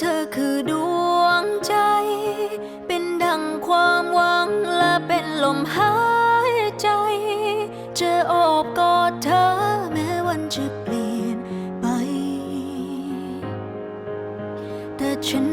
เธอคือดวงใจ เป็นดังความหวังและเป็นลมหายใจจะโอบกอดเธอแม้วันจะเปลี่ยนไป แต่ฉัน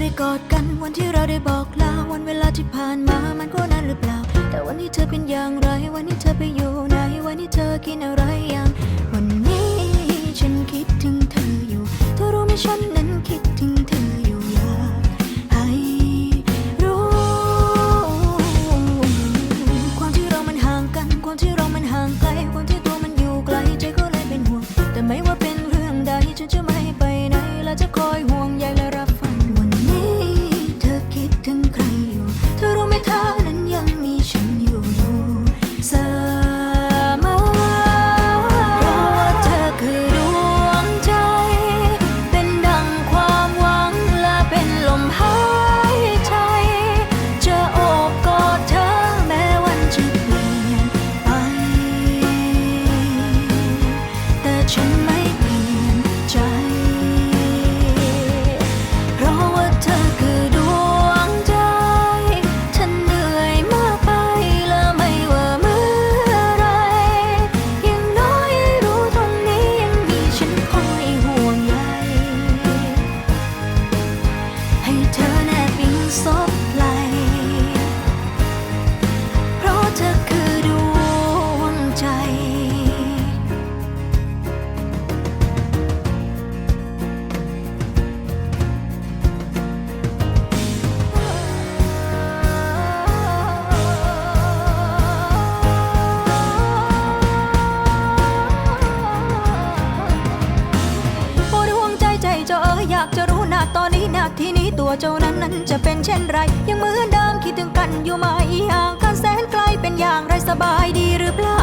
ได้กอดกันวันที่เราได้บอกลาวันเวลาที่ผ่านมามันก็นานหรือเปล่า แต่วันนี้เธอเป็นอย่างไร วันนี้เธอไปอยู่ไหนวันนี้เธอกินอะไรอย่าง วันนี้ฉันคิดถึงเธออยู่ เธอรู้ไหมฉัน ตัวเจ้านั้นนั้นจะเป็นเช่นไร ยังเหมือนเดิมคิดถึงกันอยู่ไหมห่างกันแสนไกลเป็นอย่างไรสบายดีหรือเปล่า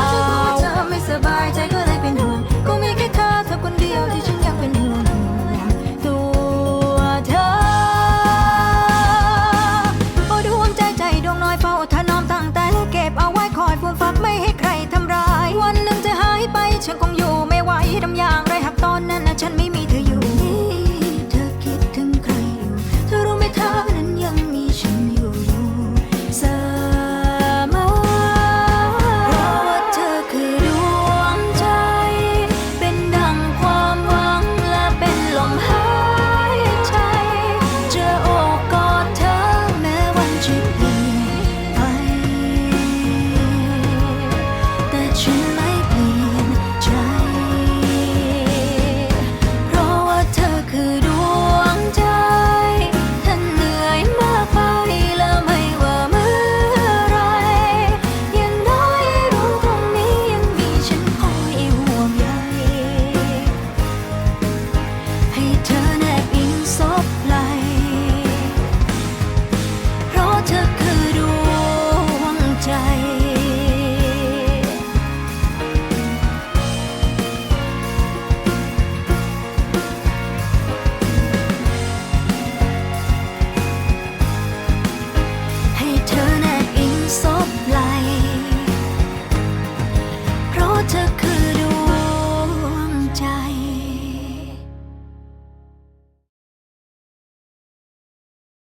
เธอไม่สบายใจก็เลยเป็นห่วงก็มีแค่เธอเธอคนเดียวที่ฉันยังเป็นห่วงตัวเธอโอ้ดวงใจใจดวงน้อยเฝ้าถนอมตั้งแต่เก็บเอาไว้คอยฟูมฟักไม่ให้ใครทำร้าย วันหนึ่งจะหายไปฉันคงอยู่ไม่ไหวทำอย่าง